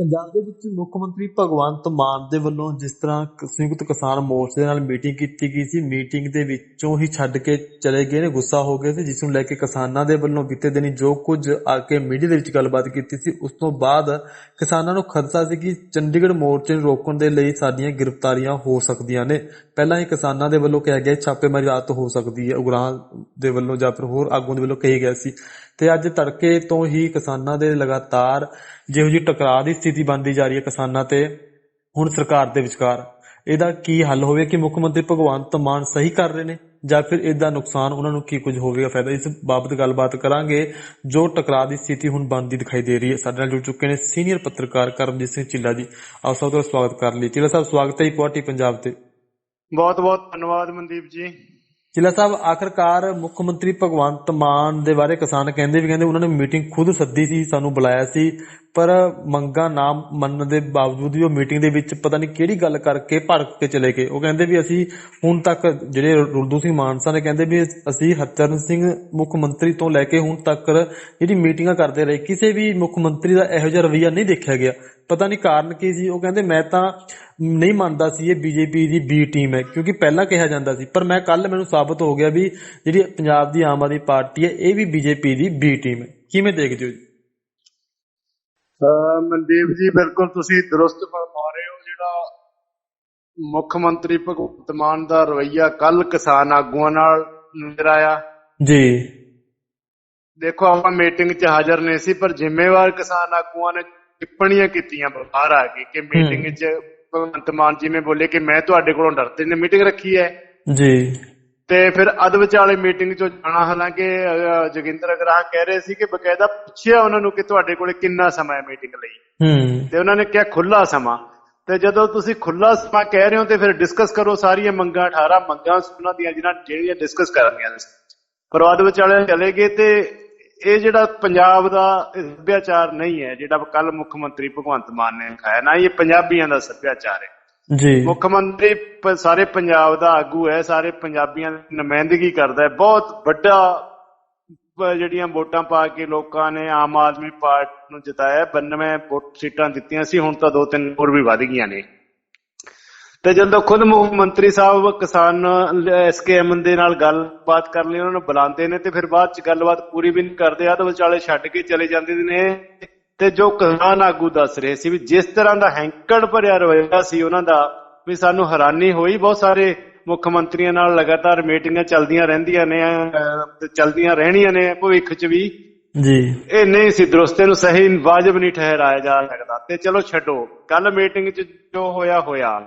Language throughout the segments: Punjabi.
ਪੰਜਾਬ ਦੇ ਵਿੱਚ ਮੁੱਖ ਮੰਤਰੀ ਭਗਵੰਤ ਮਾਨ ਦੇ ਵੱਲੋਂ ਜਿਸ ਤਰ੍ਹਾਂ ਸੰਯੁਕਤ ਕਿਸਾਨ ਮੋਰਚੇ ਦੇ ਨਾਲ ਮੀਟਿੰਗ ਕੀਤੀ ਗਈ ਸੀ, ਮੀਟਿੰਗ ਦੇ ਵਿੱਚੋਂ ਹੀ ਛੱਡ ਕੇ ਚਲੇ ਗਏ ਨੇ, ਗੁੱਸਾ ਹੋ ਗਏ ਸੀ, ਜਿਸ ਨੂੰ ਲੈ ਕੇ ਕਿਸਾਨਾਂ ਦੇ ਵੱਲੋਂ ਬੀਤੇ ਦਿਨੀ ਜੋ ਕੁਝ ਆ ਕੇ ਮੀਡੀਆ ਦੇ ਵਿੱਚ ਗੱਲਬਾਤ ਕੀਤੀ ਸੀ। ਉਸ ਤੋਂ ਬਾਅਦ ਕਿਸਾਨਾਂ ਨੂੰ ਖਦਸ਼ਾ ਸੀ ਕਿ ਚੰਡੀਗੜ੍ਹ ਮੋਰਚੇ ਨੂੰ ਰੋਕਣ ਦੇ ਲਈ ਸਾਡੀਆਂ ਗ੍ਰਿਫਤਾਰੀਆਂ ਹੋ ਸਕਦੀਆਂ ਨੇ। ਪਹਿਲਾਂ ਹੀ ਕਿਸਾਨਾਂ ਦੇ ਵੱਲੋਂ ਕਿਹਾ ਗਿਆ, ਛਾਪੇਮਾਰੀ ਰਾਤ ਹੋ ਸਕਦੀ ਹੈ, ਉਗਰਾਹਾਂ ਦੇ ਵੱਲੋਂ ਜਾਂ ਫਿਰ ਹੋਰ ਆਗੂਆਂ ਦੇ ਵੱਲੋਂ ਕਹੀ ਗਿਆ ਸੀ। ਤੇ ਅੱਜ ਤੜਕੇ ਤੋਂ ਹੀ ਕਿਸਾਨਾਂ ਦੇ ਲਗਾਤਾਰ ਜਿਹੋ ਜਿਹੀ ਟਕਰਾਅ ਦੀ ਸਥਿਤੀ ਬਣਦੀ ਜਾ ਰਹੀ ਹੈ ਕਿਸਾਨਾਂ ਤੇ, ਹੁਣ ਸਰਕਾਰ ਦੇ ਵਿਚਕਾਰ। ਇਹਦਾ ਕੀ ਹੱਲ ਹੋਵੇ ਕਿ ਮੁੱਖ ਮੰਤਰੀ ਭਗਵੰਤ ਮਾਨ ਸਹੀ ਕਰ ਰਹੇ ਨੇ ਜਾਂ ਫਿਰ ਇਹਦਾ ਨੁਕਸਾਨ ਉਹਨਾਂ ਨੂੰ ਕੀ ਕੁਝ ਹੋਵੇਗਾ ਫਾਇਦਾ? ਇਸ ਬਾਬਤ ਗੱਲਬਾਤ ਕਰਾਂਗੇ ਜੋ ਟਕਰਾਅ ਦੀ ਸਥਿਤੀ ਹੁਣ ਬਣਦੀ ਦਿਖਾਈ ਦੇ ਰਹੀ ਹੈ। ਸਾਡੇ ਨਾਲ ਜੁੜ ਚੁੱਕੇ ਨੇ ਸੀਨੀਅਰ ਪੱਤਰਕਾਰ ਕਰਮਜੀਤ ਸਿੰਘ ਚਿੱਲਾ ਜੀ। ਆਓ ਸਭ ਤੋਂ ਸਵਾਗਤ ਕਰ ਲਈ। ਚਿੱਲਾ ਸਾਹਿਬ, ਸਵਾਗਤ ਹੈ ਜੀ ਪੰਜਾਬ ਤੇ। ਬਹੁਤ ਬਹੁਤ ਧੰਨਵਾਦ ਮਨਦੀਪ ਜੀ। ਚਿੱਲਾ ਸਾਹਿਬ, ਆਖਰਕਾਰ ਮੁੱਖ ਮੰਤਰੀ ਭਗਵੰਤ ਮਾਨ ਦੇ ਬਾਰੇ ਕਿਸਾਨ ਕਹਿੰਦੇ ਵੀ ਕਹਿੰਦੇ ਉਹਨਾਂ ਨੇ ਮੀਟਿੰਗ ਖੁਦ ਸੱਦੀ ਸੀ, ਸਾਨੂੰ ਬੁਲਾਇਆ ਸੀ, ਪਰ ਮੰਗਾ ਨਾ ਮੰਨਣ ਦੇ ਬਾਵਜੂਦ ਵੀ ਉਹ ਮੀਟਿੰਗ ਦੇ ਵਿੱਚ ਪਤਾ ਨਹੀਂ ਕਿਹੜੀ ਗੱਲ ਕਰਕੇ ਭੜਕ ਕੇ ਚਲੇ ਗਏ। ਉਹ ਕਹਿੰਦੇ ਵੀ ਅਸੀਂ ਹੁਣ ਤੱਕ ਜਿਹੜੇ ਰੁਲਦੂ ਸਿੰਘ ਮਾਨਸਾ ਨੇ ਕਹਿੰਦੇ ਵੀ ਅਸੀਂ ਹਰਚਰਨ ਸਿੰਘ ਮੁੱਖ ਮੰਤਰੀ ਤੋਂ ਲੈ ਕੇ ਹੁਣ ਤੱਕ ਜਿਹੜੀ ਮੀਟਿੰਗਾਂ ਕਰਦੇ ਰਹੇ, ਕਿਸੇ ਵੀ ਮੁੱਖ ਮੰਤਰੀ ਦਾ ਇਹੋ ਜਿਹਾ ਰਵੱਈਆ ਨਹੀਂ ਦੇਖਿਆ ਗਿਆ। ਪਤਾ ਨਹੀਂ ਕਾਰਨ ਕੀ ਸੀ ਉਹ ਕਹਿੰਦੇ ਮੈਂ ਤਾਂ ਨਹੀਂ ਮੰਨਦਾ ਸੀ ਇਹ ਬੀਜੇਪੀ ਦੀ ਬੀ ਟੀਮ ਹੈ ਕਿਉਂਕਿ ਪਹਿਲਾਂ ਕਿਹਾ ਜਾਂਦਾ ਸੀ ਪਰ ਮੈਂ ਕੱਲ ਮੈਨੂੰ ਸਾਬਤ ਹੋ ਗਿਆ ਵੀ ਜਿਹੜੀ ਪੰਜਾਬ ਦੀ ਆਮ ਆਦਮੀ ਪਾਰਟੀ ਹੈ ਇਹ ਵੀ ਬੀਜੇਪੀ ਦੀ ਬੀ ਟੀਮ ਹੈ। ਕਿਵੇਂ ਦੇਖਦੇ ਹੋ ਜੀ? ਮਨਦੀਪ ਜੀ ਬਿਲਕੁਲ ਤੁਸੀਂ ਦਰੁਸਤ ਫਰਮਾ ਰਹੇ ਹੋ ਜਿਹੜਾ ਮੁੱਖ ਮੰਤਰੀ ਭਗਵੰਤ ਮਾਨ ਦਾ ਰਵਈਆ ਕੱਲ ਕਿਸਾਨ ਆਗੂਆਂ ਨਾਲ ਨਜ਼ਰ ਆਇਆ। ਜੀ। ਦੇਖੋ ਆਪਾਂ ਮੀਟਿੰਗ 'ਚ ਹਾਜ਼ਰ ਨਹੀਂ ਸੀ ਪਰ ਜ਼ਿੰਮੇਵਾਰ ਕਿਸਾਨ ਆਗੂਆਂ ਨੇ ਟਿੱਪਣੀਆਂ ਕੀਤੀਆਂ ਬਾਹਰ ਆ ਕੇ ਕਿ ਮੀਟਿੰਗ 'ਚ ਭਗਵੰਤ ਮਾਨ ਜੀ ਨੇ ਬੋਲੇ ਕਿ ਮੈਂ ਤੁਹਾਡੇ ਕੋਲੋਂ ਡਰਦੇ ਨੇ ਮੀਟਿੰਗ ਰੱਖੀ ਹੈ। ਜੀ। ਤੇ ਫਿਰ ਅਧ ਵਿਚਾਲੇ ਮੀਟਿੰਗ ਚੋਂ ਜਾਣਾ ਹਾਲਾਂਕਿ ਜੋਗਿੰਦਰ ਅਗਰਾਹ ਕਹਿ ਰਹੇ ਸੀ ਕਿ ਬਕਾਇਦਾ ਪੁੱਛਿਆ ਉਹਨਾਂ ਨੂੰ ਕਿ ਤੁਹਾਡੇ ਕੋਲੇ ਕਿੰਨਾ ਸਮਾਂ ਹੈ ਮੀਟਿੰਗ ਲਈ। ਹੂੰ। ਤੇ ਉਹਨਾਂ ਨੇ ਕਿਹਾ ਖੁੱਲਾ ਸਮਾਂ। ਤੇ ਜਦੋਂ ਤੁਸੀਂ ਖੁੱਲਾ ਸਮਾਂ ਕਹਿ ਰਹੇ ਹੋ ਤੇ ਫਿਰ ਡਿਸਕਸ ਕਰੋ ਸਾਰੀਆਂ ਮੰਗਾਂ 18 ਮੰਗਾਂ ਉਹਨਾਂ ਦੀਆਂ ਜਿਹੜੀਆਂ ਡਿਸਕਸ ਕਰਨੀਆਂ ਨੇ। ਪਰ ਬਾਅਦ ਵਿਚਾਲੇ ਚਲੇ ਗਏ ਤੇ ਇਹ ਜਿਹੜਾ ਪੰਜਾਬ ਦਾ ਸੱਭਿਆਚਾਰ ਨਹੀਂ ਹੈ ਜਿਹੜਾ ਕੱਲ ਮੁੱਖ ਮੰਤਰੀ ਭਗਵੰਤ ਮਾਨ ਨੇ ਦਿਖਾਇਆ ਨਾ ਇਹ ਪੰਜਾਬੀਆਂ ਦਾ ਸੱਭਿਆਚਾਰ ਹੈ। ਜੀ। ਮੁੱਖ ਮੰਤਰੀ ਸਾਰੇ ਪੰਜਾਬ ਦਾ ਆਗੂ ਹੈ ਸਾਰੇ ਪੰਜਾਬੀਆਂ ਦੀ ਨੁਮਾਇੰਦਗੀ ਕਰਦਾ ਹੈ। ਬਹੁਤ ਵੱਡਾ ਜਿਹੜੀਆਂ ਵੋਟਾਂ ਪਾ ਕੇ ਲੋਕਾਂ ਨੇ ਆਮ ਆਦਮੀ ਪਾਰਟੀ ਨੂੰ ਜਿਤਾਇਆ 92 ਵੋਟ ਸੀਟਾਂ ਦਿੱਤੀਆਂ ਸੀ ਹੁਣ ਤਾਂ ਦੋ ਤਿੰਨ ਹੋਰ ਵੀ ਵਧ ਗਈਆਂ ਨੇ। ਤੇ ਜਦੋਂ ਖੁਦ ਮੁੱਖ ਮੰਤਰੀ ਸਾਹਿਬ ਕਿਸਾਨ ਐਸਕੇਐਮ ਦੇ ਨਾਲ ਗੱਲਬਾਤ ਕਰਨ ਲਈ ਉਹਨਾਂ ਨੂੰ ਬੁਲਾਉਂਦੇ ਨੇ ਤੇ ਫਿਰ ਬਾਅਦ ਚ ਗੱਲਬਾਤ ਪੂਰੀ ਵੀ ਨਹੀਂ ਕਰਦੇ ਆ ਤਾਂ ਵਿਚਾਲੇ ਛੱਡ ਕੇ ਚਲੇ ਜਾਂਦੇ ਨੇ। ਤੇ ਜੋ ਕਿਸਾਨ ਆਗੂ ਦੱਸ ਰਹੇ ਸੀ ਵੀ ਜਿਸ ਤਰ੍ਹਾਂ ਦਾ ਹੈਂਕੜ ਭਰਿਆ ਰਵੱਈਆ ਸੀ ਉਹਨਾਂ ਦਾ ਵੀ ਸਾਨੂੰ ਹੈਰਾਨੀ ਹੋਈ ਬਹੁਤ ਸਾਰੇ ਮੁੱਖ ਮੰਤਰੀਆਂ ਨਾਲ ਲਗਾਤਾਰ ਮੀਟਿੰਗਾਂ ਚੱਲਦੀਆਂ ਰਹਿੰਦੀਆਂ ਨੇ ਤੇ ਚੱਲਦੀਆਂ ਰਹਿਣੀਆਂ ਨੇ ਭਵਿੱਖ 'ਚ ਵੀ। ਜੀ। ਇਹ ਨਹੀਂ ਸੀ ਦਰੁਸਤੇ ਨੂੰ ਸਹੀ ਵਾਜਬ ਨਹੀਂ ਠਹਿਰਾਇਆ ਜਾ ਸਕਦਾ। ਤੇ ਚਲੋ ਛੱਡੋ ਕੱਲ ਮੀਟਿੰਗ 'ਚ ਜੋ ਹੋਇਆ ਹੋਇਆ।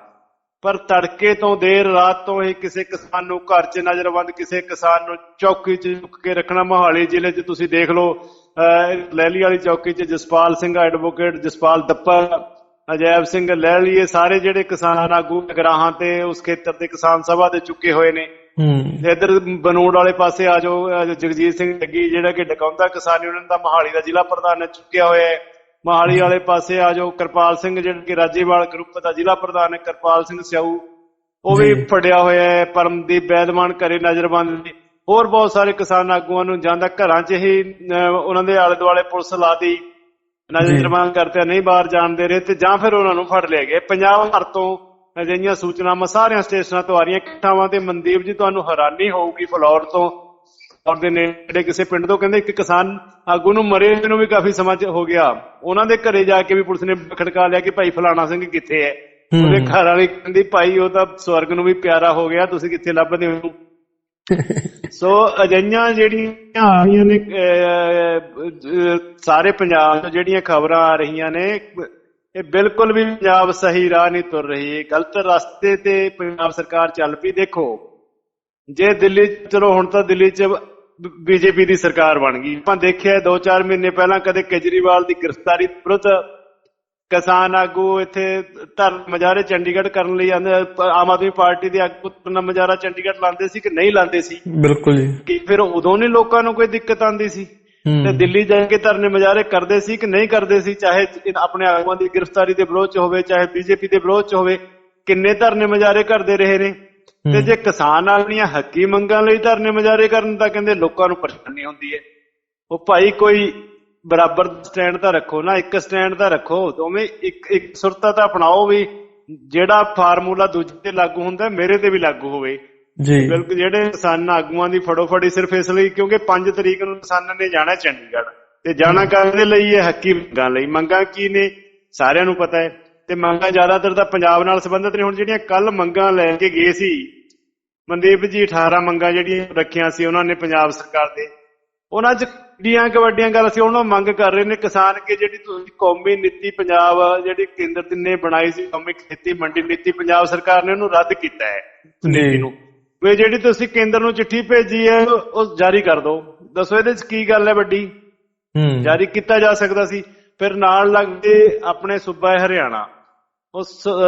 ਪਰ ਤੜਕੇ ਤੋਂ ਦੇਰ ਰਾਤ ਤੋਂ ਹੀ ਕਿਸੇ ਕਿਸਾਨ ਨੂੰ ਘਰ 'ਚ ਨਜ਼ਰਬੰਦ ਕਿਸੇ ਕਿਸਾਨ ਨੂੰ ਚੌਕੀ 'ਚ ਚੁੱਕ ਕੇ ਰੱਖਣਾ ਮੋਹਾਲੀ ਜ਼ਿਲ੍ਹੇ 'ਚ ਤੁਸੀਂ ਦੇਖ ਲਓ ਅਹ, ਲੈਲੀ ਵਾਲੀ ਚੌਕੀ 'ਚ ਜਸਪਾਲ ਸਿੰਘ ਐਡਵੋਕੇਟ ਜਸਪਾਲ ਦੱਪਾ ਅਜੈਬ ਸਿੰਘ ਲੈਲੀ ਇਹ ਸਾਰੇ ਜਿਹੜੇ ਕਿਸਾਨ ਆਗੂ ਗਰਾਹਾਂ ਤੇ ਉਸ ਖੇਤਰ ਦੇ ਕਿਸਾਨ ਸਭਾ ਦੇ ਚੁੱਕੇ ਹੋਏ ਨੇ। ਹੂੰ। ਇੱਧਰ ਬਨੂੜ ਵਾਲੇ ਪਾਸੇ ਆ ਜਾਓ ਜਗਜੀਤ ਸਿੰਘ ਜੱਗੀ ਜਿਹੜਾ ਕਿ ਡਕਾਉਂਦਾ ਕਿਸਾਨ ਯੂਨੀਅਨ ਦਾ ਮਹਾਲੀ ਦਾ ਜ਼ਿਲ੍ਹਾ ਪ੍ਰਧਾਨ ਚੁੱਕਿਆ ਹੋਇਆ ਹੈ। ਮਹਾਲੀ ਵਾਲੇ ਪਾਸੇ ਆ ਜਾਓ ਕਿਰਪਾਲ ਸਿੰਘ ਜਿਹੜਾ ਕਿ ਰਾਜੇਵਾਲ ਗਰੁੱਪ ਦਾ ਜ਼ਿਲ੍ਹਾ ਪ੍ਰਧਾਨ ਹੈ ਕਿਰਪਾਲ ਸਿੰਘ ਸਿਆਊ। ਉਹ ਵੀ। ਫੜਿਆ ਹੋਇਆ ਹੈ ਪਰਮਦੀਪ ਬੈਦਮਾਨ ਘਰੇ ਨਜ਼ਰਬੰਦ ਨੇ ਹੋਰ ਬਹੁਤ ਸਾਰੇ ਕਿਸਾਨ ਆਗੂਆਂ ਨੂੰ ਜਾਂਦਾ ਘਰਾਂ 'ਚ ਹੀ ਉਹਨਾਂ ਦੇ ਆਲੇ ਦੁਆਲੇ ਪੁਲਿਸ ਲਾਦੀ ਨਜ਼ਰਬੰਦ ਕਰਤੇ ਨਹੀਂ ਬਾਹਰ ਜਾਣ ਦੇ ਰਹੇ ਤੇ ਜਾਂ ਫਿਰ ਉਹਨਾਂ ਨੂੰ ਫੜ ਲਿਆ ਗਿਆ। ਪੰਜਾਬ ਭਰ ਤੋਂ ਅਜਿਹੀਆਂ ਸੂਚਨਾਵਾਂ ਸਾਰੀਆਂ ਸਟੇਸ਼ਨਾਂ ਤੋਂ ਆ ਰਹੀਆਂ। ਇਕੱਠਾਵਾਂ ਤੇ ਮਨਦੀਪ ਜੀ ਤੁਹਾਨੂੰ ਹੈਰਾਨੀ ਹੋਊਗੀ ਫਲੌਰ ਤੋਂ। ਔਰ ਦੇ ਨੇੜੇ ਕਿਸੇ ਪਿੰਡ ਤੋਂ ਕਹਿੰਦੇ ਇੱਕ ਕਿਸਾਨ ਆਗੂ ਨੂੰ ਮਰੇ ਨੂੰ ਵੀ ਕਾਫੀ ਸਮਾਂ ਹੋ ਗਿਆ। ਉਹਨਾਂ ਦੇ ਘਰੇ ਜਾ ਕੇ ਵੀ ਪੁਲਿਸ ਨੇ ਖੜਕਾ ਲਿਆ ਕਿ ਭਾਈ ਫਲਾਣਾ ਸਿੰਘ ਕਿੱਥੇ ਹੈ। ਉਹਦੇ ਘਰ ਵਾਲੀ ਕਹਿੰਦੀ ਭਾਈ ਉਹ ਤਾਂ ਸਵਰਗ ਨੂੰ ਵੀ ਪਿਆਰਾ ਹੋ ਗਿਆ ਤੁਸੀਂ ਕਿੱਥੇ ਲੱਭਦੇ ਹੋ? ਸੋ ਅਜਈਆਂ ਜਿਹੜੀਆਂ ਆ ਰਹੀਆਂ ਨੇ ਸਾਰੇ ਪੰਜਾਬ ਤੋਂ ਜਿਹੜੀਆਂ ਖਬਰਾਂ ਆ ਰਹੀਆਂ ਨੇ ਇਹ ਬਿਲਕੁਲ ਵੀ ਪੰਜਾਬ ਸਹੀ ਰਾਹ ਨਹੀਂ ਤੁਰ ਰਹੀ। ਗਲਤ ਰਸਤੇ ਤੇ ਪੰਜਾਬ ਸਰਕਾਰ ਚੱਲ ਪਈ। ਦੇਖੋ ਜੇ ਦਿੱਲੀ ਚਲੋ ਹੁਣ ਤਾਂ ਦਿੱਲੀ 'ਚ ਬੀਜੇਪੀ ਦੀ ਸਰਕਾਰ ਬਣ ਗਈ। ਆਪਾਂ ਦੇਖਿਆ 2-4 ਮਹੀਨੇ ਪਹਿਲਾਂ ਕਦੇ ਕੇਜਰੀਵਾਲ ਦੀ ਗ੍ਰਿਫਤਾਰੀ ਵਿਰੁੱਧ ਕਿਸਾਨ ਆਗੂ ਇੱਥੇ ਧਰਨ ਮਜਾਰੇ ਚੰਡੀਗੜ੍ਹ ਕਰਨ ਲਈ ਆਂਦੇ ਆਮ ਆਦਮੀ ਪਾਰਟੀ ਦੇ ਆਗੂ ਧਰਨਾ ਮਜਾਰਾ ਚੰਡੀਗੜ੍ਹ ਲਾਉਂਦੇ ਸੀ ਕਿ ਨਹੀਂ ਲਾਉਂਦੇ ਸੀ? ਬਿਲਕੁਲ ਜੀ। ਕਿ ਫਿਰ ਉਦੋਂ ਨਹੀਂ ਲੋਕਾਂ ਨੂੰ ਕੋਈ ਦਿੱਕਤ ਆਂਦੀ ਸੀ? ਤੇ ਦਿੱਲੀ ਜਾ ਕੇ ਧਰਨੇ ਮਜਾਰੇ ਕਰਦੇ ਸੀ ਕਿ ਨਹੀਂ ਕਰਦੇ ਸੀ? ਚਾਹੇ ਆਪਣੇ ਆਗੂਆਂ ਦੀ ਗ੍ਰਿਫਤਾਰੀ ਦੇ ਵਿਰੋਧ ਚ ਹੋਵੇ ਚਾਹੇ ਬੀਜੇਪੀ ਦੇ ਵਿਰੋਧ ਚ ਹੋਵੇ ਕਿੰਨੇ ਧਰਨੇ ਮਜਾਰੇ ਕਰਦੇ ਰਹੇ ਨੇ? ਤੇ ਜੇ ਕਿਸਾਨ ਆਪਣੀਆਂ ਹੱਕੀ ਮੰਗਾਂ ਲਈ ਧਰਨੇ ਮਜਾਰੇ ਕਰਨ ਤਾਂ ਕਹਿੰਦੇ ਲੋਕਾਂ ਨੂੰ ਪਰੇਸ਼ਾਨੀ ਹੁੰਦੀ ਹੈ। ਉਹ ਭਾਈ ਕੋਈ ਬਰਾਬਰ ਸਟੈਂਡ ਤਾਂ ਰੱਖੋ ਨਾ ਇੱਕ ਸਟੈਂਡ ਤਾਂ ਰੱਖੋ ਦੋਵੇਂ ਇੱਕ ਇੱਕ ਸੁਰਤਾ ਤਾਂ ਅਪਣਾਓ ਵੀ ਜਿਹੜਾ ਫਾਰਮੂਲਾ ਦੂਜੇ ਤੇ ਲਾਗੂ ਹੁੰਦਾ ਮੇਰੇ ਤੇ ਵੀ ਲਾਗੂ ਹੋਵੇ। ਜੀ। ਬਿਲਕੁਲ ਜਿਹੜੇ ਕਿਸਾਨ ਆਗੂਆਂ ਦੀ ਫੜੋ ਫੜੀ ਸਿਰਫ ਇਸ ਲਈ ਕਿਉਂਕਿ 5 ਤਰੀਕ ਨੂੰ ਕਿਸਾਨਾਂ ਨੇ ਜਾਣਾ ਚੰਡੀਗੜ੍ਹ। ਤੇ ਜਾਣਾ ਕਾਹਦੇ ਲਈ ਹੈ? ਹੱਕੀ ਮੰਗਾਂ ਲਈ। ਮੰਗਾਂ ਕੀ ਨੇ? ਸਾਰਿਆਂ ਨੂੰ ਪਤਾ ਹੈ। ਤੇ ਮੰਗਾਂ ਜ਼ਿਆਦਾਤਰ ਤਾਂ ਪੰਜਾਬ ਨਾਲ ਸੰਬੰਧਿਤ ਨੇ। ਹੁਣ ਜਿਹੜੀਆਂ ਕੱਲ ਮੰਗਾਂ ਲੈ ਕੇ ਗਏ ਸੀ ਮਨਦੀਪ ਜੀ 18 ਮੰਗਾਂ ਜਿਹੜੀਆਂ ਰੱਖੀਆਂ ਸੀ ਉਹਨਾਂ ਨੇ ਪੰਜਾਬ ਸਰਕਾਰ ਦੇ। ਉਹਨਾਂ 'ਚ ਕਿੰਨੀਆਂ ਕੁ ਵੱਡੀਆਂ ਗੱਲ ਸੀ ਉਹਨਾਂ ਮੰਗ ਕਰ ਰਹੇ ਨੇ ਕਿਸਾਨ ਕਿ ਜਿਹੜੀ ਤੁਸੀਂ ਕੌਮੀ ਨੀਤੀ ਪੰਜਾਬ ਜਿਹੜੀ ਕੇਂਦਰ ਨੇ ਬਣਾਈ ਸੀ ਕੌਮੀ ਖੇਤੀ ਮੰਡੀ ਨੀਤੀ ਪੰਜਾਬ ਸਰਕਾਰ ਨੇ ਉਹਨੂੰ ਰੱਦ ਕੀਤਾ ਹੈ ਨੀਤੀ। ਨੂੰ। ਵੀ ਜਿਹੜੀ ਤੁਸੀਂ ਕੇਂਦਰ ਨੂੰ ਚਿੱਠੀ ਭੇਜੀ ਹੈ ਉਹ ਜਾਰੀ ਕਰ ਦਿਓ। ਦੱਸੋ ਇਹਦੇ 'ਚ ਕੀ ਗੱਲ ਹੈ ਵੱਡੀ? ਹੂੰ। ਜਾਰੀ ਕੀਤਾ ਜਾ ਸਕਦਾ ਸੀ। ਫਿਰ ਨਾਲ ਲੱਗਦੇ ਆਪਣੇ ਸੂਬਾ ਹਰਿਆਣਾ। ਉਹ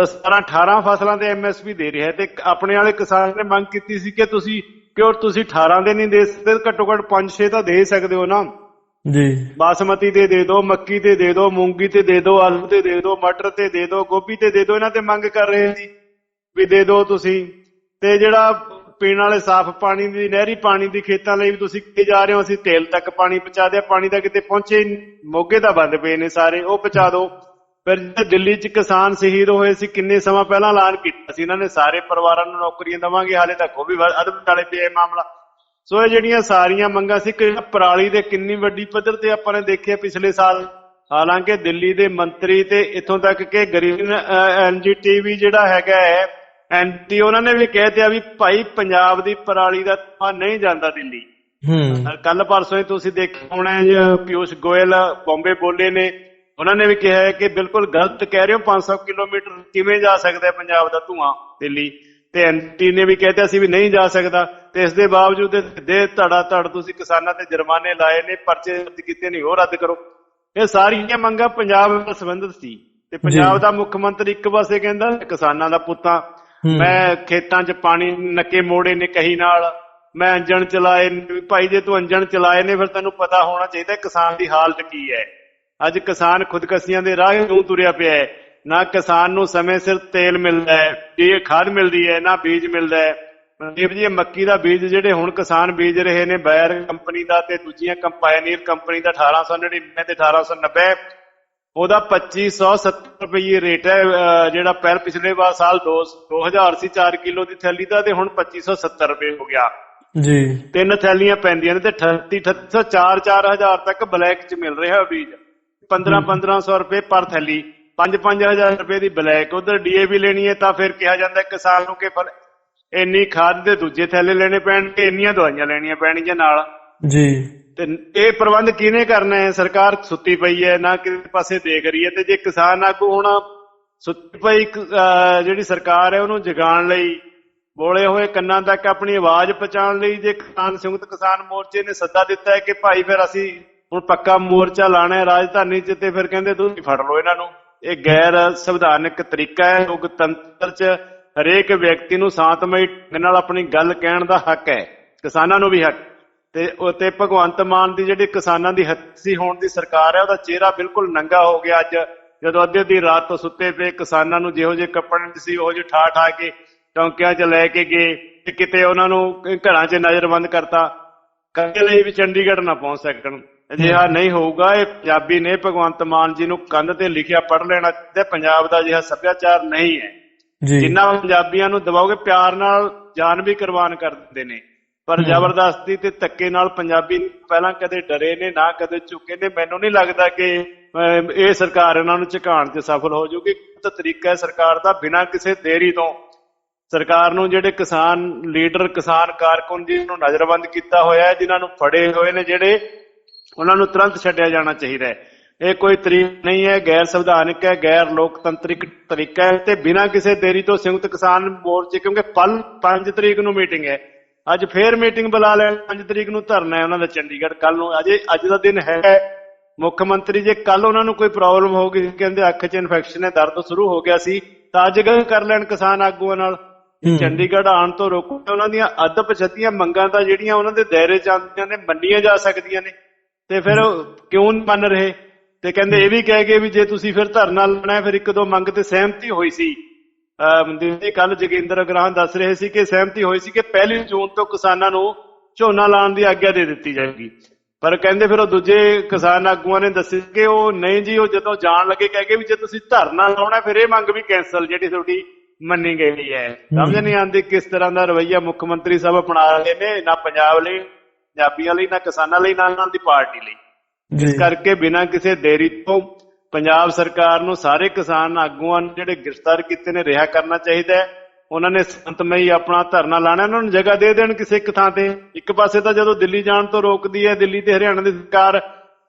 17 18 ਫਸਲਾਂ ਤੇ ਐਮਐਸਪੀ ਦੇ ਰਿਹਾ ਤੇ ਆਪਣੇ ਵਾਲੇ ਕਿਸਾਨ ਨੇ ਮੰਗ ਕੀਤੀ ਸੀ ਕਿ ਤੁਸੀਂ ਕਿਉਂ ਤੁਸੀਂ 18 ਦੇ ਨਹੀਂ ਦੇ ਸਕਦੇ ਘੱਟੋ ਘੱਟ 5-6 ਤਾਂ ਦੇ ਸਕਦੇ ਹੋ ਨਾ। ਜੀ। ਬਾਸਮਤੀ ਤੇ ਦੇ ਦਿਓ ਮੱਕੀ ਤੇ ਦੇ ਦਿਓ ਮੂੰਗੀ ਤੇ ਦੇ ਦਿਓ ਆਲੂ ਤੇ ਦੇ ਦਿਓ ਮਟਰ ਤੇ ਦੇ ਦਿਓ ਗੋਭੀ ਤੇ ਦੇ ਦਿਓ ਇਹਨਾਂ ਤੇ ਮੰਗ ਕਰ ਰਹੇ ਸੀ ਵੀ ਦੇ ਦਿਓ ਤੁਸੀਂ। ਤੇ ਜਿਹੜਾ ਪੀਣ ਵਾਲੇ ਸਾਫ਼ ਪਾਣੀ ਦੀ, ਨਹਿਰੀ ਪਾਣੀ ਦੀ ਖੇਤਾਂ ਲਈ ਵੀ ਤੁਸੀਂ ਕਿੱਥੇ ਜਾ ਰਹੇ ਹੋ, ਅਸੀਂ ਤੇਲ ਤੱਕ ਪਾਣੀ ਪਹੁੰਚਾ ਦਿਆ, ਪਾਣੀ ਤਾਂ ਕਿਤੇ ਪਹੁੰਚੇ ਮੋਗੇ ਤਾਂ ਬੰਦ ਪਏ ਨੇ ਸਾਰੇ, ਉਹ ਪਹੁੰਚਾ ਦਿਓ। ਫਿਰ ਦਿੱਲੀ 'ਚ ਕਿਸਾਨ ਸ਼ਹੀਦ ਹੋਏ ਸੀ, ਕਿੰਨੇ ਸਮਾਂ ਪਹਿਲਾਂ ਐਲਾਨ ਕੀਤਾ ਸੀ, ਇਹਨਾਂ ਨੇ ਸਾਰੇ ਪਰਿਵਾਰਾਂ ਨੂੰ ਨੌਕਰੀਆਂ ਦੇਵਾਂਗੇ, ਹਾਲੇ ਤੱਕ ਉਹ ਵੀ ਵ- ਅਦਬ ਨਾਲੇ ਪਿਆ ਮਾਮਲਾ। ਸੋ ਇਹ ਜਿਹੜੀਆਂ ਸਾਰੀਆਂ ਮੰਗਾਂ ਸੀ ਕਿ ਪਰਾਲੀ ਦੇ ਕਿੰਨੀ ਵੱਡੀ ਪੱਧਰ ਤੇ ਆਪਾਂ ਨੇ ਦੇਖਿਆ ਪਿਛਲੇ ਸਾਲ? ਹਾਲਾਂਕਿ ਦਿੱਲੀ ਦੇ ਮੰਤਰੀ ਤੇ ਇਥੋਂ ਤੱਕ ਕਿ ਗ੍ਰੀਨ ਐਨਜੀਟੀਵੀ ਜਿਹੜਾ ਹੈਗਾ ਹੈ ਐਨਟੀ ਉਹਨਾਂ ਨੇ ਵੀ ਕਹਿ ਦਿਆ ਵੀ ਭਾਈ ਪੰਜਾਬ ਦੀ ਪਰਾਲੀ ਦਾ ਧੂੰਆਂ ਨਹੀਂ ਜਾਂਦਾ ਦਿੱਲੀ। ਹੂੰ। ਕੱਲ ਪਰਸੋਂ ਹੀ ਤੁਸੀਂ ਦੇਖਿਆ ਹੋਣਾ ਜੀ, ਪਿਊਸ਼ ਗੋਇਲ ਬੰਬੇ ਬੋਲੇ ਨੇ। ਉਹਨਾਂ ਨੇ ਵੀ ਕਿਹਾ ਹੈ ਕਿ ਬਿਲਕੁਲ ਗਲਤ ਕਹਿ ਰਹੇ ਹੋ 500 ਕਿਲੋਮੀਟਰ ਕਿਵੇਂ ਜਾ ਸਕਦਾ ਹੈ ਪੰਜਾਬ ਦਾ ਧੂਆਂ ਦਿੱਲੀ। ਤੇ ਐਨਟੀ ਨੇ ਵੀ ਕਹਿਤਾ ਸੀ ਵੀ ਨਹੀਂ ਜਾ ਸਕਦਾ। ਤੇ ਇਸ ਦੇ ਬਾਵਜੂਦ ਦੇ ਧੜਾ ਧੜ ਤੁਸੀਂ ਕਿਸਾਨਾਂ ਤੇ ਜੁਰਮਾਨੇ ਲਾਏ ਨੇ ਪਰਚੇ ਰੱਦ ਕੀਤੇ ਨਹੀਂ ਉਹ ਰੱਦ ਕਰੋ। ਇਹ ਸਾਰੀਆਂ ਮੰਗਾਂ ਪੰਜਾਬ ਨਾਲ ਸੰਬੰਧਿਤ ਸੀ। ਤੇ ਪੰਜਾਬ। ਦਾ ਮੁੱਖ ਮੰਤਰੀ ਇੱਕ ਪਾਸੇ ਕਹਿੰਦਾ ਕਿਸਾਨਾਂ ਦਾ ਪੁੱਤਾਂ। ਮੈਂ ਖੇਤਾਂ 'ਚ ਪਾਣੀ ਨੱਕੇ ਮੋੜੇ ਨੇ ਕਹੀ ਨਾਲ। ਮੈਂ ਇੰਜਣ ਚਲਾਏ ਭਾਈ ਜੇ ਤੂੰ ਇੰਜਣ ਚਲਾਏ ਨੇ, ਫਿਰ ਤੈਨੂੰ ਪਤਾ ਹੋਣਾ ਚਾਹੀਦਾ ਕਿਸਾਨ ਦੀ ਹਾਲਤ ਕੀ ਹੈ। ਅੱਜ ਕਿਸਾਨ ਖੁਦਕਸ਼ੀਆਂ ਦੇ ਰਾਹ ਨੂੰ ਤੁਰਿਆ ਪਿਆ ਹੈ? ਨਾ ਕਿਸਾਨ ਨੂੰ ਸਮੇਂ ਸਿਰ ਤੇਲ ਮਿਲਦਾ ਹੈ ਇਹ ਖਾਦ ਮਿਲਦੀ ਹੈ, ਨਾ ਬੀਜ ਮਿਲਦਾ ਹੈ। ਮਨਦੀਪ ਜੀ ਮੱਕੀ ਦਾ ਬੀਜ ਜਿਹੜੇ ਹੁਣ ਕਿਸਾਨ ਬੀਜ ਰਹੇ ਨੇ, ਬੈਰ ਕੰਪਨੀ ਦਾ ਤੇ ਦੂਜੀਆਂ ਕੰਪਾਈਨੀਅਰ ਕੰਪਨੀ ਦਾ 1899 ਤੇ 1890 ਉਹਦਾ 2570 ਰੁਪਏ ਰੇਟ ਹੈ ਜਿਹੜਾ ਪਹਿਲ ਪਿਛਲੇ ਵਾਰ ਸਾਲ 2 2000 ਸੀ 4 ਕਿਲੋ ਦੀ ਥੈਲੀ ਦਾ ਤੇ ਹੁਣ 2570 ਰੁਪਏ ਹੋ ਗਿਆ। ਜੀ। ਤਿੰਨ ਥੈਲੀਆਂ ਪੈਂਦੀਆਂ ਨੇ ਤੇ 38 38 4 4000 ਤੱਕ ਬਲੈਕ ਚ ਮਿਲ ਰਿਹਾ ਬੀਜ। 15 1500 ਰੁਪਏ ਪਰ ਥੈਲੀ। 5 5000 ਰੁਪਏ ਦੀ ਬਲੈਕ। ਉਧਰ ਡੀਏਵੀ ਲੈਣੀ ਹੈ ਤਾਂ ਫਿਰ ਕਿਹਾ ਜਾਂਦਾ ਕਿਸਾਨ ਨੂੰ ਕਿ ਫਿਰ ਇੰਨੀ ਖਾਦ ਦੇ ਦੂਜੇ ਥੈਲੇ ਲੈਣੇ ਪੈਣਗੇ ਇੰਨੀਆਂ ਦਵਾਈਆਂ ਲੈਣੀਆਂ ਪੈਣਗੀਆਂ ਨਾਲ। ਜੀ। ਤੇ ਇਹ ਪ੍ਰਬੰਧ ਕਿਹਨੇ ਕਰਨਾ ਹੈ? ਸਰਕਾਰ ਸੁੱਤੀ ਪਈ ਹੈ, ਨਾ ਕਿਸੇ ਪਾਸੇ ਦੇਖ ਰਹੀ ਹੈ ਤੇ ਜੇ ਕਿਸਾਨ ਆਗੂ ਹੁਣ ਸੁੱਤੀ ਪਈ ਜਿਹੜੀ ਸਰਕਾਰ ਹੈ ਉਹਨੂੰ ਜਗਾਉਣ ਲਈ, ਬੋਲੇ ਹੋਏ ਕੰਨਾਂ ਤੱਕ ਆਪਣੀ ਆਵਾਜ਼ ਪਹੁੰਚਾਉਣ ਲਈ ਜੇ ਕਿਸਾਨ, ਸੰਯੁਕਤ ਕਿਸਾਨ ਮੋਰਚੇ ਨੇ ਸੱਦਾ ਦਿੱਤਾ ਹੈ ਕਿ ਭਾਈ ਫਿਰ ਅਸੀਂ ਹੁਣ ਪੱਕਾ ਮੋਰਚਾ ਲਾਣਾ ਹੈ ਰਾਜਧਾਨੀ 'ਚ ਤੇ ਫਿਰ ਕਹਿੰਦੇ ਤੁਸੀਂ ਫੜ ਲਓ ਇਹਨਾਂ ਨੂੰ। ਇਹ ਗੈਰ ਸੰਵਿਧਾਨਕ ਤਰੀਕਾ ਹੈ, ਲੋਕਤੰਤਰ 'ਚ ਹਰੇਕ ਵਿਅਕਤੀ ਨੂੰ ਸ਼ਾਂਤਮਈ ਢੰਗ ਨਾਲ ਆਪਣੀ ਗੱਲ ਕਹਿਣ ਦਾ ਹੱਕ ਹੈ, ਕਿਸਾਨਾਂ ਨੂੰ ਵੀ ਹੱਕ। ਤੇ ਉਹ ਤੇ ਭਗਵੰਤ ਮਾਨ ਦੀ ਜਿਹੜੀ ਕਿਸਾਨਾਂ ਦੀ ਹੱਸੀ ਹੋਣ ਦੀ ਸਰਕਾਰ ਹੈ ਉਹਦਾ ਚਿਹਰਾ ਬਿਲਕੁਲ ਨੰਗਾ ਹੋ ਗਿਆ ਅੱਜ। ਜਦੋਂ ਅੱਧੇ ਦੀ ਰਾਤ ਤੋਂ ਸੁੱਤੇ ਪਏ ਕਿਸਾਨਾਂ ਨੂੰ ਜਿਹੋ ਜਿਹੇ ਕੱਪੜੇ ਸੀ ਉਹ ਜਿਹੇ ਠਾ ਠਾ ਕੇ ਚੌਂਕਿਆਂ 'ਚ ਲੈ ਕੇ ਗਏ ਤੇ ਕਿਤੇ ਉਹਨਾਂ ਨੂੰ ਘਰਾਂ 'ਚ ਨਜ਼ਰਬੰਦ ਕਰਤਾ। ਕਦੇ ਲਈ ਵੀ ਚੰਡੀਗੜ੍ਹ ਨਾ ਪਹੁੰਚ ਸਕਣ। ਅਜਿਹਾ ਨਹੀਂ ਹੋਊਗਾ। ਇਹ ਪੰਜਾਬੀ ਨੇ ਭਗਵੰਤ ਮਾਨ ਜੀ ਨੂੰ ਕੰਧ ਤੇ ਲਿਖਿਆ ਪੜ ਲੈਣਾ ਤੇ ਪੰਜਾਬ ਦਾ ਅਜਿਹਾ ਸੱਭਿਆਚਾਰ ਨਹੀਂ ਹੈ। ਜਿੰਨਾ ਪੰਜਾਬੀਆਂ ਨੂੰ ਦਬਾਓਗੇ ਪਿਆਰ ਨਾਲ ਜਾਨ ਵੀ ਕੁਰਬਾਨ ਕਰ ਦਿੰਦੇ ਨੇ। ਪਰ ਜ਼ਬਰਦਸਤੀ ਤੇ ਧੱਕੇ ਨਾਲ ਪੰਜਾਬੀ ਪਹਿਲਾਂ ਕਦੇ ਡਰੇ ਨੇ ਨਾ ਕਦੇ ਝੁਕੇ ਨੇ। ਮੈਨੂੰ ਨਹੀਂ ਲੱਗਦਾ ਕਿ ਇਹ ਸਰਕਾਰ ਇਹਨਾਂ ਨੂੰ ਝੁਕਾਉਣ 'ਚ ਸਫਲ ਹੋ ਜਾਊਗੀ ਤਾਂ ਤਰੀਕਾ ਹੈ ਸਰਕਾਰ ਦਾ ਬਿਨਾਂ ਕਿਸੇ ਦੇਰੀ ਤੋਂ। ਸਰਕਾਰ ਨੂੰ ਜਿਹੜੇ ਕਿਸਾਨ ਲੀਡਰ ਕਿਸਾਨ ਕਾਰਕੁਨ ਜੀ ਨੂੰ ਨਜ਼ਰਬੰਦ ਕੀਤਾ ਹੋਇਆ ਹੈ ਜਿਨ੍ਹਾਂ ਨੂੰ ਫੜੇ ਹੋਏ ਨੇ ਜਿਹੜੇ ਉਹਨਾਂ ਨੂੰ ਤੁਰੰਤ ਛੱਡਿਆ ਜਾਣਾ ਚਾਹੀਦਾ ਹੈ। ਇਹ ਕੋਈ ਤਰੀਕ ਨਹੀਂ ਹੈ ਗੈਰ ਸੰਵਿਧਾਨਕ ਹੈ ਗੈਰ ਲੋਕਤੰਤਰਿਕ ਤਰੀਕਾ ਹੈ ਤੇ ਬਿਨਾਂ ਕਿਸੇ ਦੇਰੀ ਤੋਂ ਸੰਯੁਕਤ ਕਿਸਾਨ ਮੋਰਚੇ ਕਿਉਂਕਿ ਪਲ 5 ਤਰੀਕ ਨੂੰ ਮੀਟਿੰਗ ਹੈ। ਅੱਜ ਫੇਰ ਮੀਟਿੰਗ ਬੁਲਾ ਲੈਣ 5 ਤਰੀਕ ਨੂੰ ਧਰਨਾ ਹੈ ਉਹਨਾਂ ਦਾ ਚੰਡੀਗੜ੍ਹ। ਕੱਲ ਨੂੰ ਅਜੇ ਅੱਜ ਦਾ ਦਿਨ ਹੈ। ਮੁੱਖ ਮੰਤਰੀ ਜੇ ਕੱਲ ਉਹਨਾਂ ਨੂੰ ਕੋਈ ਪ੍ਰੋਬਲਮ ਹੋ ਗਈ ਕਹਿੰਦੇ ਅੱਖ 'ਚ ਇਨਫੈਕਸ਼ਨ ਹੈ ਦਰਦ ਸ਼ੁਰੂ ਹੋ ਗਿਆ ਸੀ ਤਾਂ ਅੱਜ ਗੱਲ ਕਰ ਲੈਣ ਕਿਸਾਨ ਆਗੂਆਂ ਨਾਲ। ਚੰਡੀਗੜ੍ਹ ਆਉਣ ਤੋਂ ਰੋਕੋ ਉਹਨਾਂ ਦੀਆਂ ਅੱਧ ਪਛਤੀਆਂ ਮੰਗਾਂ ਤਾਂ ਜਿਹੜੀਆਂ ਉਹਨਾਂ ਦੇ ਦਾਇਰੇ ਚ ਆਉਂਦੀਆਂ ਨੇ ਮੰਨੀਆਂ ਜਾ ਸਕਦੀਆਂ ਨੇ। ਤੇ ਫਿਰ ਕਿਉਂ ਮੰਨ ਰਹੇ? ਤੇ ਕਹਿੰਦੇ ਇਹ ਵੀ ਕਹਿ ਗਏ ਵੀ ਜੇ ਤੁਸੀਂ ਫਿਰ ਧਰਨਾ ਲਾਣਾ ਫਿਰ ਇੱਕ ਦੋ ਮੰਗ ਤੇ ਸਹਿਮਤੀ ਹੋਈ ਸੀ। ਮਨਦੀਪ ਜੀ ਕੱਲ ਜਗਿੰਦਰ ਅਗਰਾਹ ਦੱਸ ਰਹੇ ਸੀ ਕਿ ਸਹਿਮਤੀ ਹੋਈ ਸੀ ਕਿ ਪਹਿਲੀ ਜੂਨ ਤੋਂ ਕਿਸਾਨਾਂ ਨੂੰ ਝੋਨਾ ਲਾਉਣ ਦੀ ਆਗਿਆ ਦੇ ਦਿੱਤੀ ਜਾਏਗੀ। ਪਰ ਕਹਿੰਦੇ ਫਿਰ ਉਹ ਦੂਜੇ ਕਿਸਾਨ ਆਗੂਆਂ ਨੇ ਦੱਸਿਆ ਕਿ ਉਹ ਨਹੀਂ ਜੀ ਉਹ ਜਦੋਂ ਜਾਣ ਲੱਗੇ ਕਹਿ ਕੇ ਵੀ ਜੇ ਤੁਸੀਂ ਧਰਨਾ ਲਾਉਣਾ ਫਿਰ ਇਹ ਮੰਗ ਵੀ ਕੈਨਸਲ ਜਿਹੜੀ ਤੁਹਾਡੀ ਮੰਨੀ ਗਈ ਹੈ। ਸਮਝ ਨਹੀਂ ਆਉਂਦੀ ਕਿਸ ਤਰ੍ਹਾਂ ਦਾ ਰਵਈਆ ਮੁੱਖ ਮੰਤਰੀ ਸਾਹਿਬ ਅਪਣਾ ਰਹੇ ਨੇ ਨਾ ਪੰਜਾਬ ਲਈ ਪੰਜਾਬੀਆਂ ਲਈ ਨਾ ਕਿਸਾਨਾਂ ਲਈ ਨਾ ਉਹਨਾਂ ਦੀ ਪਾਰਟੀ ਲਈ। ਇਸ ਕਰਕੇ ਬਿਨਾਂ ਕਿਸੇ ਦੇਰੀ ਤੋਂ ਪੰਜਾਬ ਸਰਕਾਰ ਨੂੰ ਸਾਰੇ ਕਿਸਾਨ ਆਗੂਆਂ ਨੂੰ ਜਿਹੜੇ ਗ੍ਰਿਫਤਾਰ ਕੀਤੇ ਨੇ ਰਿਹਾ ਕਰਨਾ ਚਾਹੀਦਾ ਹੈ। ਉਹਨਾਂ ਨੇ ਸੰਤਮਈ ਆਪਣਾ ਧਰਨਾ ਲਾਣਾ ਉਹਨਾਂ ਨੂੰ ਜਗ੍ਹਾ ਦੇ ਦੇਣ ਕਿਸੇ ਇੱਕ ਥਾਂ ਤੇ। ਇੱਕ ਪਾਸੇ ਤਾਂ ਜਦੋਂ ਦਿੱਲੀ ਜਾਣ ਤੋਂ ਰੋਕਦੀ ਹੈ ਦਿੱਲੀ ਤੇ ਹਰਿਆਣਾ ਦੀ ਸਰਕਾਰ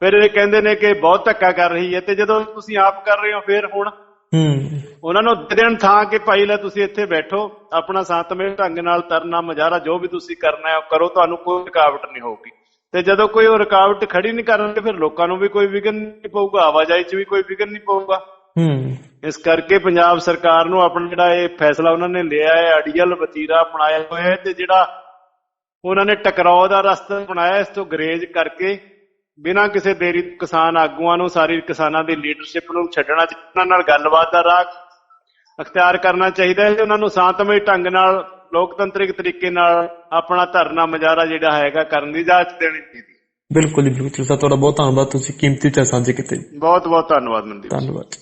ਫਿਰ ਇਹ ਕਹਿੰਦੇ ਨੇ ਕਿ ਬਹੁਤ ਧੱਕਾ ਕਰ ਰਹੀ ਹੈ ਤੇ ਜਦੋਂ ਤੁਸੀਂ ਆਪ ਕਰ ਰਹੇ ਹੋ ਫਿਰ ਹੁਣ ਹੂੰ। ਉਹਨਾਂ ਨੂੰ ਦੇ ਦੇਣ ਥਾਂ ਕਿ ਭਾਈ ਲੈ ਤੁਸੀਂ ਇੱਥੇ ਬੈਠੋ ਆਪਣਾ ਸ਼ਾਂਤਮਈ ਢੰਗ ਨਾਲ ਤਰਨਾ ਮੁਜ਼ਾਹਰਾ ਜੋ ਵੀ ਤੁਸੀਂ ਕਰਨਾ ਹੈ ਉਹ ਕਰੋ ਤੁਹਾਨੂੰ ਕੋਈ ਰੁਕਾਵਟ ਨਹੀਂ ਹੋਊਗੀ। ਤੇ ਜਦੋਂ ਕੋਈ ਉਹ ਰੁਕਾਵਟ ਖੜੀ ਨਹੀਂ ਕਰਨਗੇ ਫਿਰ ਲੋਕਾਂ ਨੂੰ ਵੀ ਕੋਈ ਵਿਘਨ ਨਹੀਂ ਪਊਗਾ ਆਵਾਜਾਈ 'ਚ ਵੀ ਕੋਈ ਵਿਘਨ ਨਹੀਂ ਪਊਗਾ। ਹੂੰ। ਇਸ ਕਰਕੇ ਪੰਜਾਬ ਸਰਕਾਰ ਨੂੰ ਆਪਣਾ ਜਿਹੜਾ ਇਹ ਫੈਸਲਾ ਉਹਨਾਂ ਨੇ ਲਿਆ ਹੈ ਅੜੀਅਲ ਵਤੀਰਾ ਅਪਣਾਇਆ ਹੋਇਆ ਹੈ ਤੇ ਜਿਹੜਾ ਉਹਨਾਂ ਨੇ ਟਕਰਾਅ ਦਾ ਰਸਤਾ ਬਣਾਇਆ ਇਸ ਤੋਂ ਗਰੇਜ ਕਰਕੇ ਬਿਨਾਂ ਕਿਸੇ ਦੇਰੀ ਕਿਸਾਨ ਆਗੂਆਂ ਨੂੰ ਸਾਰੀ ਕਿਸਾਨਾਂ ਦੀ ਲੀਡਰਸ਼ਿਪ ਨੂੰ ਛੱਡਣਾ ਚਾਹੀਦਾ ਨਾਲ ਗੱਲਬਾਤ ਦਾ ਰਾਹ ਅਖਤਿਆਰ ਕਰਨਾ ਚਾਹੀਦਾ ਹੈ ਤੇ ਉਹਨਾਂ ਨੂੰ ਸ਼ਾਂਤਮਈ ਢੰਗ ਨਾਲ ਲੋਕਤੰਤਰਿਕ ਤਰੀਕੇ ਨਾਲ ਆਪਣਾ ਧਰਨਾ ਮੁਜ਼ਾਹਰਾ ਜਿਹੜਾ ਹੈਗਾ ਕਰਨ ਦੀ ਇਜਾਜ਼ਤ ਦੇਣੀ ਚਾਹੀਦੀ। ਬਿਲਕੁਲ ਜੀ ਬਿਲਕੁਲ ਤੁਹਾਡਾ ਬਹੁਤ ਧੰਨਵਾਦ। ਤੁਸੀਂ ਕੀਮਤੀ ਟਾਈਮ ਸਾਂਝੇ ਕੀਤੇ। ਬਹੁਤ ਬਹੁਤ ਧੰਨਵਾਦ ਮਨਦੀਪ ਧੰਨਵਾਦ।